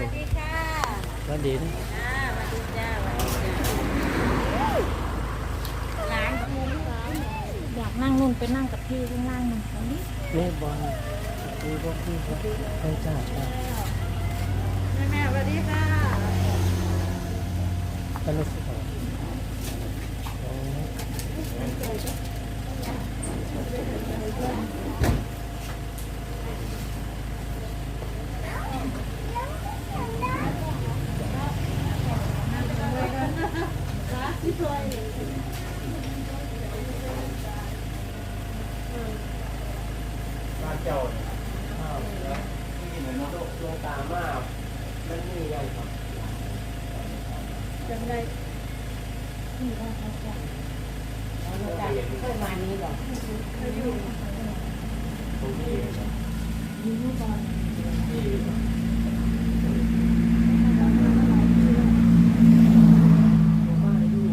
วัสดีค่ะวันดีนะอ่าสวัสดีจ้าสวัสดีจ้าร้านคุณอยากนั่งนู่นไปนั่งกับพี่ข้างล่างมันตรงนี้แม่บอลมีพวกพี่พวกไปจ้าจ้าแม่แม่สวัสดีค่ะกันเลยสิครับโอ้ เจ้าเนี่ยข้าวแล้วที่กินเลยนาะดวงตามากมันมีอะไรครับจำได้ที่ว่าเขาจะเอาจาเคยมานี้หรอเคยอยู่ตอนที่ผมว่าอยู่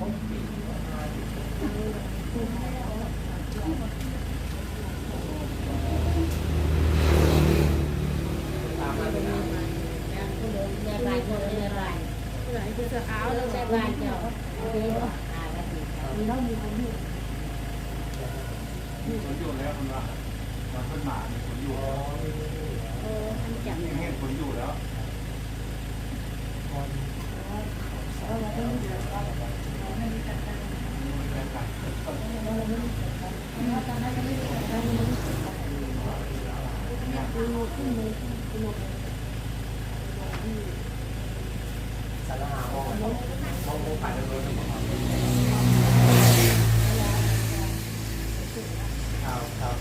หกปีห้าปีตามมาเป็นน้ำ แม่บ้านคนแม่บ้าน ไหนจะเอาแล้วแม่บ้านเจ้าเอาไปอ่แล้วมีแล้วมีคนอยู่คนอยู่แล้วคนว่ามาคนหมาเนี่ยคนอยู่อ๋อเออท่านจำยังได้เห็นคนอยู่แล้วคนเออท่านจำได้ แรงกัน สารหาห้องห้องห้องปั่นรถครับข่าวข่าว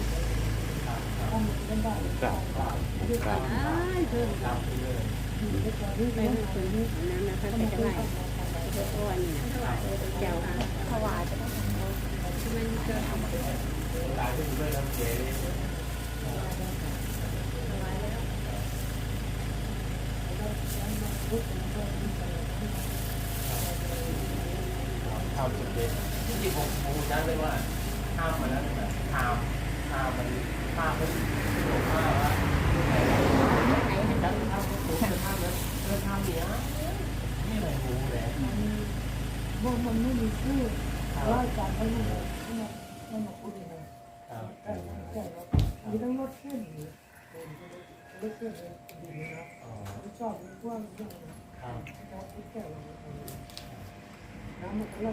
ข่าวข่าว ครับครับ เพิ่มข่าวที่เลยไปเพิ่มนั้นนะเขาจะไหวเจ้าอ้วนนี่เจ้าถวายจะต้องมันจะตายที่ด้วยน้ำเกลือข่าวจุดเด่นที่ผมผมจำได้ว่าข้ามมาแล้วนะข้ามข้ามมันข้ามมันผมว่าว่าไอ้จังข้ามผมจะข้ามแล้วเริ่มข้ามเนี้ยนี่อะไรหูแหละ บ่ มันไม่มีชื่อร้อยจานไม่รู้เดเลยครับแต่แต่มีต้องรถขึ้นอยู่รถขึ้นดีนะอ๋อไม่ชอบมีกว้างเรื่องครับชอบที่แก่น้ำมักไหล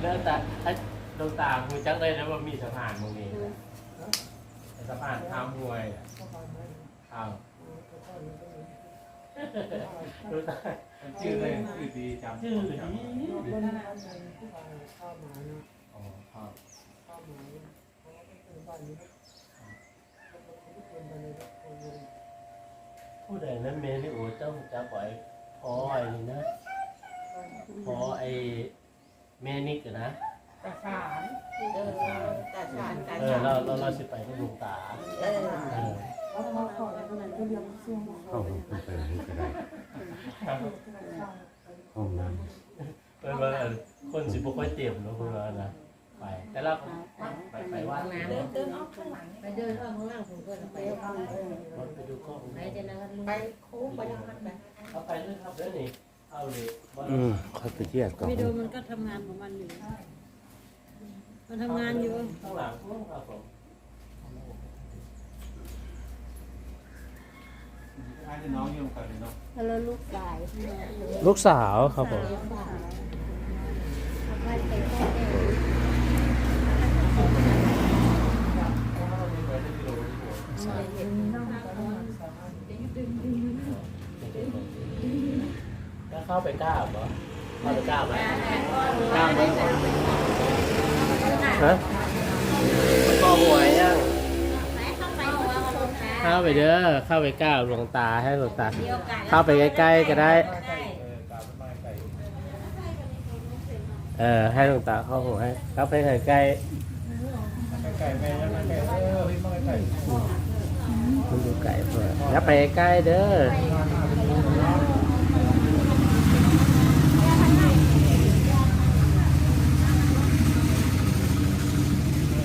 เริ่มแต่ไอ้วงหูจักเลยนะว่ามีสะพานตรงนี้สะพานข้ามห้วยประมาณนั้นค รับก็ค่อยมันก็มีดวงตาชื่อเลยชื่อดีจำชื่อดีบนนั้นในที่บ้านข้าวหมานะอ๋อครับข้าวหมาเพราะว่าเป็นบ้านนี้นะก็เป็นไปเลยคนผู้ใดนั้นเมนี่โอ้เจ้าจักไว้พอไอ้นี่นะพอไอ้เมนิกอะนะตาสารเออตาชานตาเออชานเราเราเราสิไปที่ดวงตาเออ เออแล้วมาก่อนก็เรียกเสียงเข้าห้องไปให้ก็ได้ห้องน้เออว่าคนสิบ่ค่อยเต็มเนาะคุณว่านะไป แต่ละไปไปวัดเดินเดินออกข้างหลังไปเดินออกข้างล่างผมก็ไปข้างหลังไปดูกล้องไปจะนะไปโค้งไปทางนั้นไปเอาไปเลยครับเด้อนี่เอาเลยอืมเขาไปเทียบก่อนวิดีโอมันก็ทำงานของมันอยู่มันทำงานอยู่ข้างหลังครับผม ไอ้ที่น้องอยู่กันเนาะ แล้วลูกชายลูกสาวครับผมไปไปแค่ถ้าเข้าไปกล้าบ่เข้าไปกล้าไหมกล้าไหมฮะก็หวยยัง เข้าไปหัวกับลูกค้า เข้าไปเด้อเข้าไปกล้าหลวงตาให้หลวงตาเข้าไปใกล้ๆก็ได้ เออตามสบายใจเออให้หลวงตาเข้าหัวให้เข้าไปใกล้ไก่ไก่แม่ยังไก่เออพี่มาไก่ๆมันดูไก่เพื่ออย่าไปใกล้เด้อ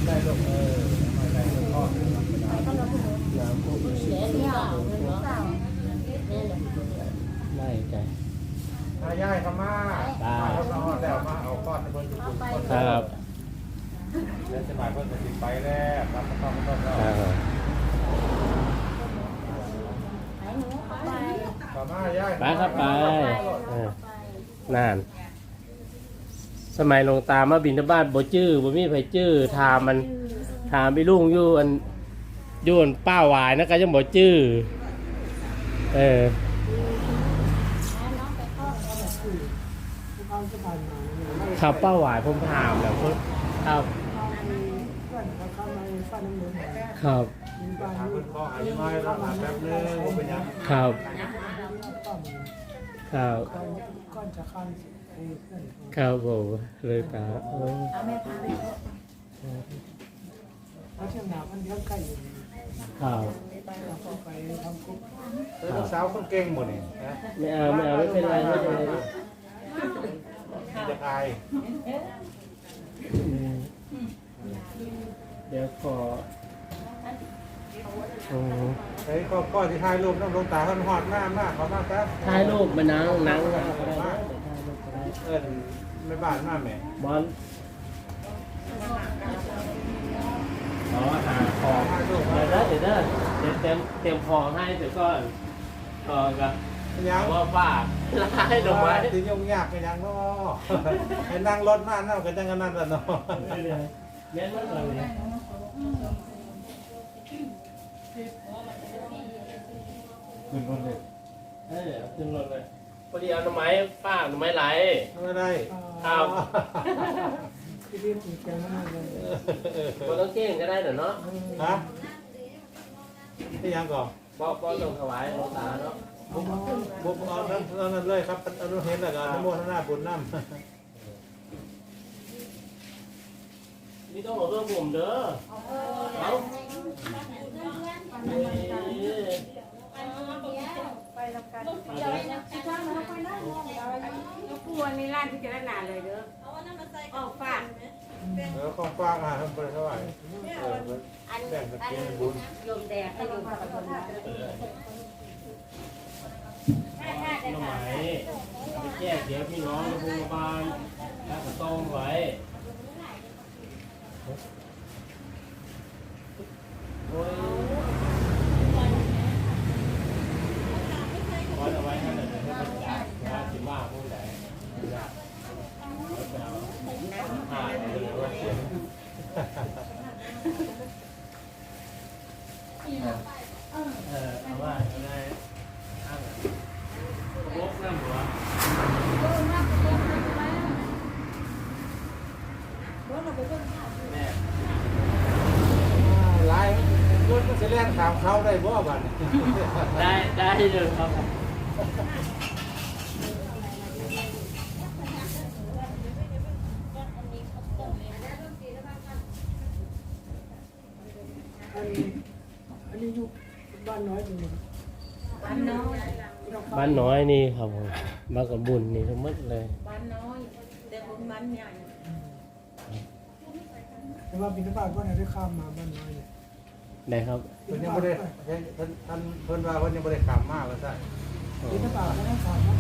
ไก่ลูกเออไก่ลูก สิไปแล้วครับต้องต้องต้อง อ่า ไหนหนูเข้าไป ต่อมาย่าย ไปครับไปเออนั่น สมัยหลวงตามาบินทบาทบ่จื้อบ่มีไผจื้อถามมันถามพี่ลุงอยู่อันอยู่อันป้าหวายนะก็ยังบ่จื้อเออเขาจะผ่านมาเนี่ยครับป้าหวายผมถามแล้วเพิ่นครับเขาเพื่อนเขาเข้ามาฟันน้ำเหลืองครับมีบ้านถามอยู่เพิ่นขออายุน้อยแล้วมาแป๊บนึงว่าเป็นยังครับต้อมครับ ครับผมเลยตาเออเอาแม่พาไปเถอะเขาเชื่อมหนามันเดียวใกล้อยู่ครับเราก็ไปทำกุ๊กเออลูกสาวคนเก่งหมดนี่นะไม่เอาไม่เอาไม่เป็นไรไม่เป็นไรจะอายเดี๋ยวขออืมไอ้ก็ก็ที่ถ่ายรูปน้องดวงตาท่านหอดหน้ามากขอมาแป๊บถ่ายรูปมานั่งนั่งก็ได้นะเดี๋ยวถ่ายรูปก็ได้ เอิ้นไม่บ้านมาแม่บอลอ๋อหาของถ่ายรูปเดี๋ยวนะเดี๋ยวนะเดี๋ยวเตรียมเตรียมของให้เดี๋ยวก่อนก่อนกันยังว่าป้าให้ดอกไม้ที่ยุ่งยากกันยังเนาะให้นั่งรถมานั่งกันจังกันนั่นละเนาะเดี๋ยวเย็นมากเลยขึ้นรถเลยเออเอาขึ้นรถเลย พอดีเอาหน่อไม้ป้าหน่อไม้ไหลไม่ได้ครับที่เรียนอีกแกนั่นเลยก็ต้องเก่งก็ได้เดี๋ยวเนาะฮะที่ยังก่อนบ่บ่ต้องถวายหลวงตาเนาะผมผมเอานั้นเอานั้นเลยครับเอานั้นเห็นแล้วก็นโมทนาบุญน้ำนี่ต้องเอาเรื่องผมเด้อเอาเอ้ย ไปแล้วกันเดี๋ยวนะที่ว่ามันไปได้ห้องเราแล้วกลัวในร้านที่จะได้นานเลยเด้อเอาอันนั้นมาใส่ออกฝากเออของฟ้ากอะทำไปเท่าไหร่เอออันแบ่งกันกินบุญลมแดดให้ลมพัดลมหน่อไม้เอาไปแจกเดี๋ยวพี่น้องในโรงพยาบาลแล้วก็ต้มไว้โอ้ยไว้เอาไว้ให้หน่อยเดี๋ยวให้มันจับว่าสิว่าผู้ใดจับแล้วเอาผ่านไปเลยว่าเสียง เออเอาว่าอะไรอ้างกระบอกน้ำหัวแม่ ลายรถมันจะแล่นขามเขาได้บ่บัด ได้ได้เลยครับอันนี้อันนี้อยู่บ้านน้อยจริงบ้านน้อยบ้านน้อยนี่ครับผมบ้านกับบุญนี่ทั้งหมดเลย บ้านน้อย แต่คนบ้านใหญ่แต่ว่าบินบาตก็ได้ข้ามมาบ้านน้อยเนี่ย ได้ครับ เพิ่นยังบ่ได้ท่านท่านเพิ่นว่าเพิ่นยังบ่ได้ขามมากว่าซั่นอ๋อบินบาตก็ได้ข้ามมา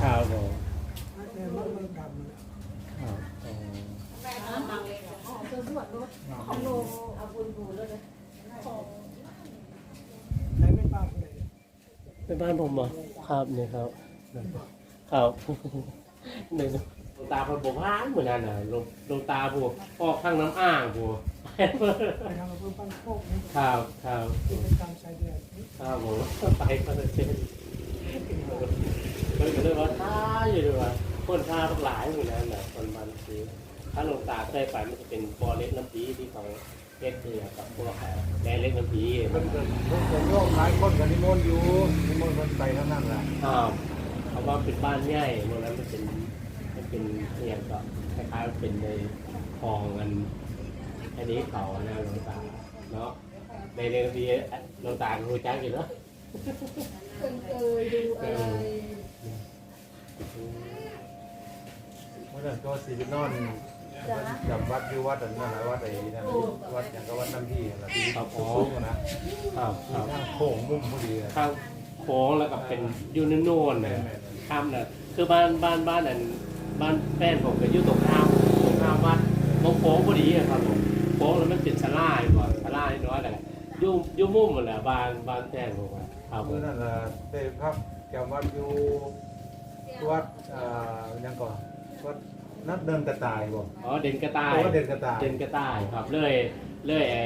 ครับผมแต่มันมันดำนะครับอ๋อของโลเอาบุญบูแล้วเลยใช้ไม่บ้านเลยเป็นบ้านผมเหรอครับนี่ครับ ครับนี่หลวงตาคนผมพานเหมือนกันนะหลวงหลวงตาพวกออกข้างน้ำอ่างพวก ไปทำกับเพื่อนบ้านโคกนี่ครับครับที่เป็นตามชายแดนครับผมไปก็เลยเช่นเพิ่นก็เลยว่าท้าอยู่ด้วยว่าคนท้าพวกหลายเหมือนกันนะคนมันคือถ้าลงตาเคยไปมันจะเป็นบอเล็กน้ำพีที่เขาเล็กเกลือกับพวกแม่เล็กน้ำพีเพิ่นก็เพิ่นก็โยมหลายคนก็นิมนต์อยู่นิมนต์เพิ่นไปเท่านั้นแหละครับเพราว่าเป็นบ้านใหญ่ตรงนั้นมันเป็นมันเป็นเนี่ยก็คล้ายๆเป็นในคลองกัน อันนี้เขานะหลวงตาเนาะในเรื่องที่หลวงตารู้จักอยู่เนาะเคยดูอะไรเมื่อนั้นก็สิไปนอนจำวัดอยู่วัดอันนั้นน่ะวัดไอ้นั่นวัดหยังก็วัดน้ำที่นั่นล่ะที่สูงๆนะครับครับทางโค้งมุมพอดีอะข้างโค้งแล้วก็เป็นอยูนโน่นๆนะข้ามน่ะคือบ้านบ้านบ้านอันบ้านแฟนผมก็อยู่ตรงข้ามตรงข้ามวัดตรงโค้งพอดีอะครับผม โค้งแล้วมันเป็นสลายก่อนสลายน้อยแหละยุ่มยุ่มมุมหมดแหละบานบานแท่งลงมาครับเมื่อนั้นน่ะได้พักแกวัดอยู่วัดอ่ายังก่อนวัดนัดเดินกระต่ายบ่อ๋อเด่นกระต่ายเด่นกระต่ายเด่นกระต่ายครับเลยเลยไอ้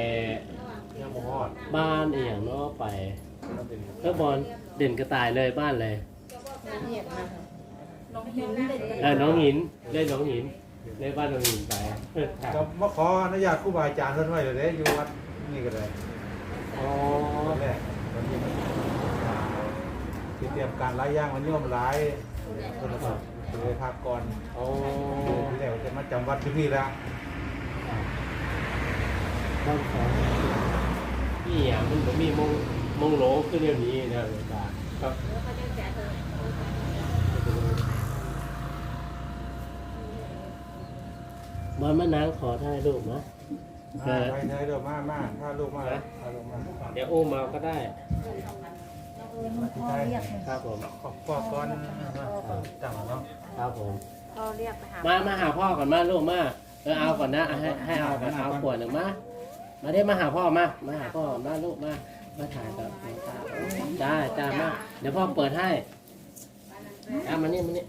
ยังบ่ฮอดบ้านเอียงเนาะไปนัดเดินเมื่อบอลเด่นกระต่ายเลยบ้านเลย น้องหินเด็กเออน้องหินเลยน้องหิน เลยบ้านน้องหินไปครับก็มาขออนุญาตครูบาอาจารย์เพิ่นไว้เลยเด้อยู่วัดนี่ก็ได้อ๋อตอนแรกวันนี้มันอ่าสิเตรียมการหลายอย่างมันโยมหลายเพิ่นก็เลยพักก่อนอ๋อที่แล้วจะมาจำวัดที่นี่แล้วบ้านของพี่อะมันก็มีมงมงโหลขึ้นเดี๋ยวนี้นะหลวงตาครับ มามานั่งขอถ่ายรูปนะอ่าไปเถอะเดี๋ยวมามาถ้าลูกมาถ้าลูกมาเดี๋ยวอุ้มมาก็ได้ พ่อเรียกครับผม ขอบขอบก่อนจังเนาะครับผมเขาเรียกไปหามา มาหาพ่อก่อนมาลูกมา เออเอาก่อนนะให้ให้เอาก่อนเอาขวดหนึ่งมา มาได้มาหาพ่อมา มาหาพ่อมาลูกมา มาถ่ายกับหลวงตาได้จ้ามา เดี๋ยวพ่อเปิดให้อะมานี่มานี่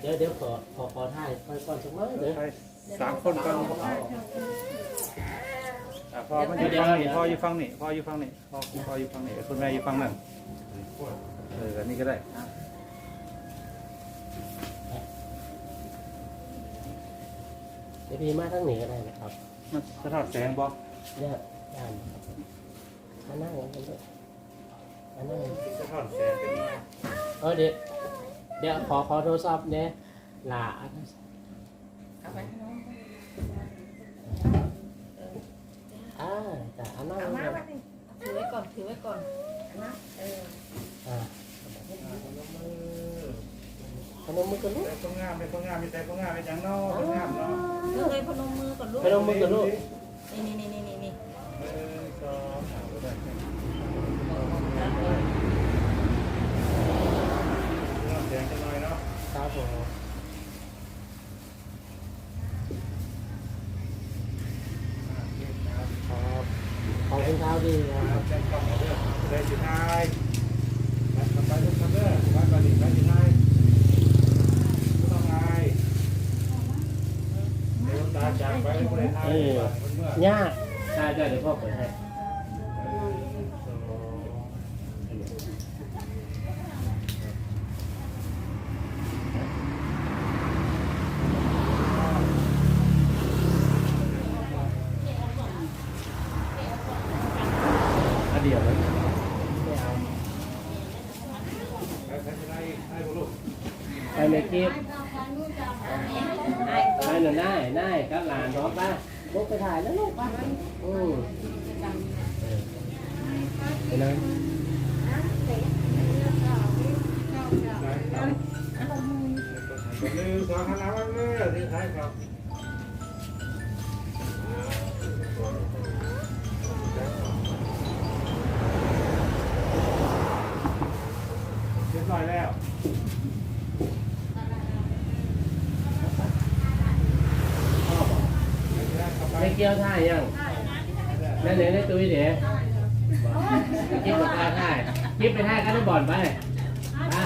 เดี๋ยวเดี๋ยวขอขอขอถ่ายค่อยก่อนสักหน่อยเดี๋ยว สามคนก่อนอะพ่อมันอยู่ฟังนี่พ่ออยู่ฟังนี่พ่ออยู่ฟังนี่พ่อพ่ออยู่ฟังนี่คุณแม่อยู่ฟังนั่นเอออันนี้ก็ได้เดี๋ยวพี่มาทั้งนี้ก็ได้นะครับมันสะท้อนแสงบ่เนี่ยได้ครับมานั่งกันด้วยมานั่งสะท้อนแสงเป็นไงเออเดี๋ยวเดี๋ยวขอขอโทรศัพท์เนี่ยลาเอาไปให้น้อง จ้ะเอานั่งเอามาเลยไว้ดิถือไว้ก่อน ถือไว้ก่อนนะเอออ่าพนมมือกันลูกแต่ต้องงามไม่ต้องงามมีแต่ต้องงามไม่จังเนาะต้องงามเนาะเออเลยพนมมือก่อนลูก พนมมือกันลูกนี่นี่นี่นี่นี่หนึ่งสองสามก็ได้แสงกันหน่อยเนาะครับผมครับ ขอบคุณครับดีครับแจ้งกล้องมาเด้อได้สิทายวัดกลับไปทุกคนเด้อวัดบาลีวัดสิทายบ่ต้องอายเดี๋ยวตาจากไปบ่ได้ทายเมื่อย่าใช่ใช่เดี๋ยวพ่อเปิดให้อะเดี๋ยวนะไม่เอา ไปสิ ทายให้บ่ลูกไปเมกิฟไปหน่อยได้ได้ครับหลานน้องป้าลูกไปถ่ายแล้วลูกป้าอืมเออไปเลยหนึ่งสองหันหลังมาเด้อสิทายครับเรียบร้อยแล้ว ไม่เกี่ยวท่ายังนั่นไหนในตุ้ยเดี๋ยวกิ๊บกับท่าท่ากิ๊บไปท่ากันได้บ่อนไปท่า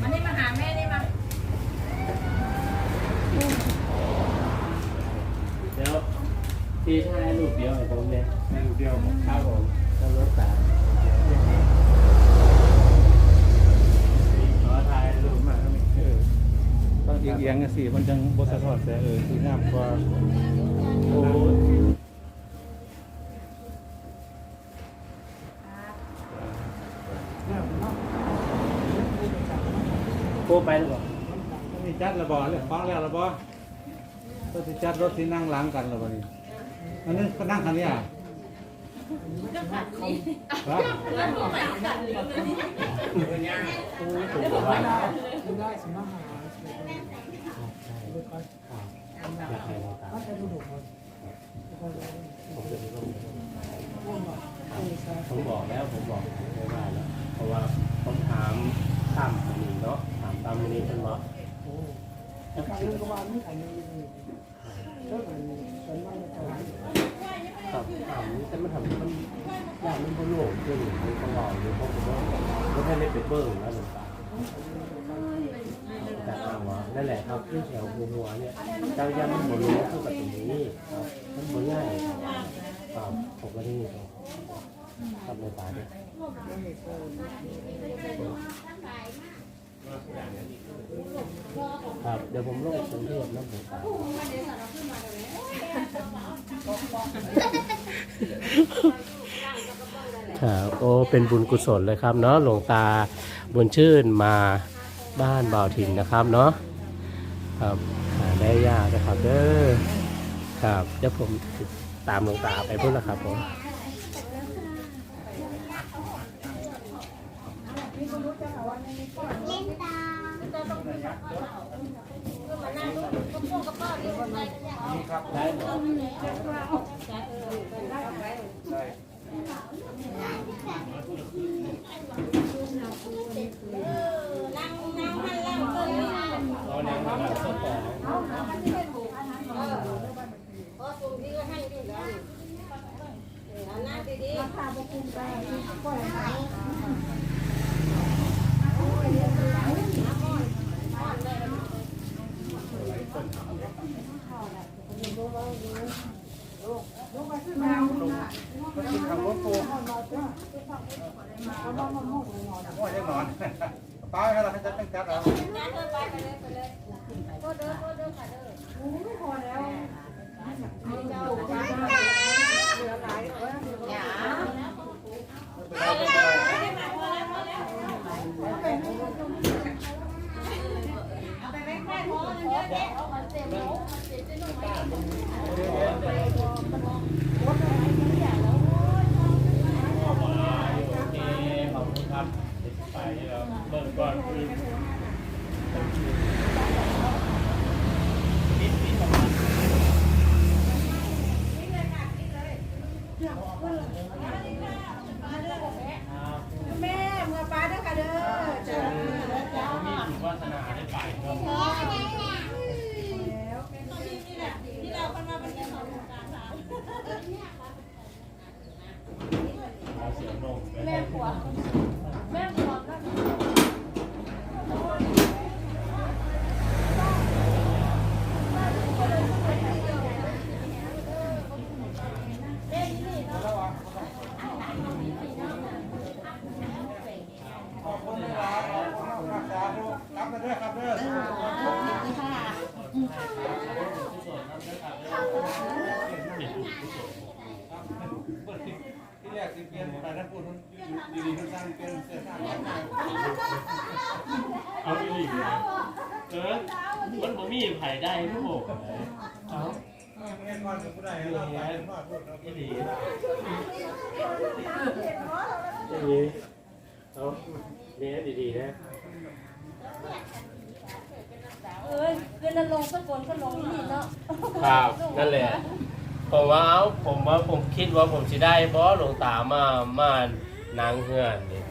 มานี่มาหาแม่นี่มาเดี๋ยวพี่ท่าให้ลูกเดียวให้ผมเนี่ยให้ลูกเดียวหมดครับผมต้องรถตาขอถ่ายรูปมา เอียงเอียงๆกันสิมันจังบสะท้อนแสงเออคืองามกว่าโอ้ยโก้ไปหรือเปล่ามีจัดระบอเลยฟังแล้วระบอก็สิจัดรถที่นั่งหล้างกันระบอนี่อันนี้ก็นั่งคันนี้อะครับโอ้ยถูกว่า อยากให้เราตามผมบอกแล้วผมบอกไม่ว่าแล้วเพราะว่าผมถามตามคนนี้เนาะถามตามคนนี้เป็นว่าการเรื่องก็ว่าไม่อันนี้ก็มันเป็นว่าไม่ต้องครับถามแต่มันทำมันอย่างมันบ่โล่งเกินหรือมันก็หล่อหรือเพราะผมว่าก็แค่เล่นเป็นเบิ้งแล้วหลวงตา แต่ถามว่านั่นแหละครับที่แถวหัวหัวเนี่ยเจ้าย่ามันบ่รู้คือแบบนี้ครับมันบ่ง่ายครับผมก็ได้ยินครับในตาเนี่ยครับเดี๋ยวผมลงกรุงเทพนะผมตาครับโอ้เป็นบุญกุศลเลยครับเนาะหลวงตาบุญชื่นมา บ้านบ่าวถิ่นนะครับเนาะครับหาได้ยากนะครับเด้อครับเดี๋ยวผมตามหลวงตาไปพุ่นละครับผมได้หมด นั่งนั่งหันหลังตัวนี้ เอาแนวทางหลังสปอร์ต เพราะตรงที่ก็ให้อยู่แล้วเอาหน้าดีๆ ข้าวปุ้งไปก็เลย ขับรถปูโอ้ยยังนอนตายแล้วให้จัดตั้งจัดแล้ว งั้นเดินไปไปเลยไปเลยโคเด้อโคเด้อค่ะเด้อ ไม่พอแล้ว เจ้าจ้าเหลือหลายเอ้ยอย่าเอาไปไม่ค่อยพอมันเยอะแยะเอามาเต็มโอ้มันเต็มจนหมด โอเคขอบคุณครับไปแล้วเบิ่งก่อนคือนิดนิดประมาณ แม่เมื่อป้าเด้อค่ะเด้อจ้ามีบุญวาสนาได้ไปเนาะที่เราคนมาเป็นที่สองของการสามเอาเสียแม่ผัวแม่ผัวก็ ขอบคุณครับรับกันด้วยครับเด้อ ที่แรกสิเปลี่ยนไปถ้าพูดดีๆท่านเปลี่ยนเสื้อผ้าเอาอีหลีเออมันบ่มีไผได้ทุกคนเอาเงินก่อนกับผู้ใดเราไปมาพูดอีหลีอีหลีเอาเนี่ยดีๆนะ เอ้ยเวลาลงสักคนก็ลงนี่เนาะครับนั่นแหละผมว่าเอาผมว่าผมคิดว่าผมสิได้เพราะหลวงตามามานางเฮือนนี่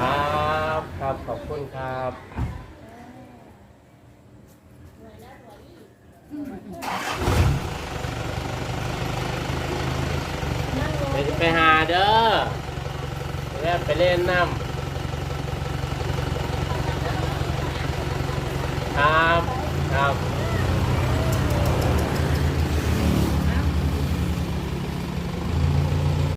ครับครับขอบคุณครับไปไปหาเด้อ แล้วไปเล่นน้ำครับครับ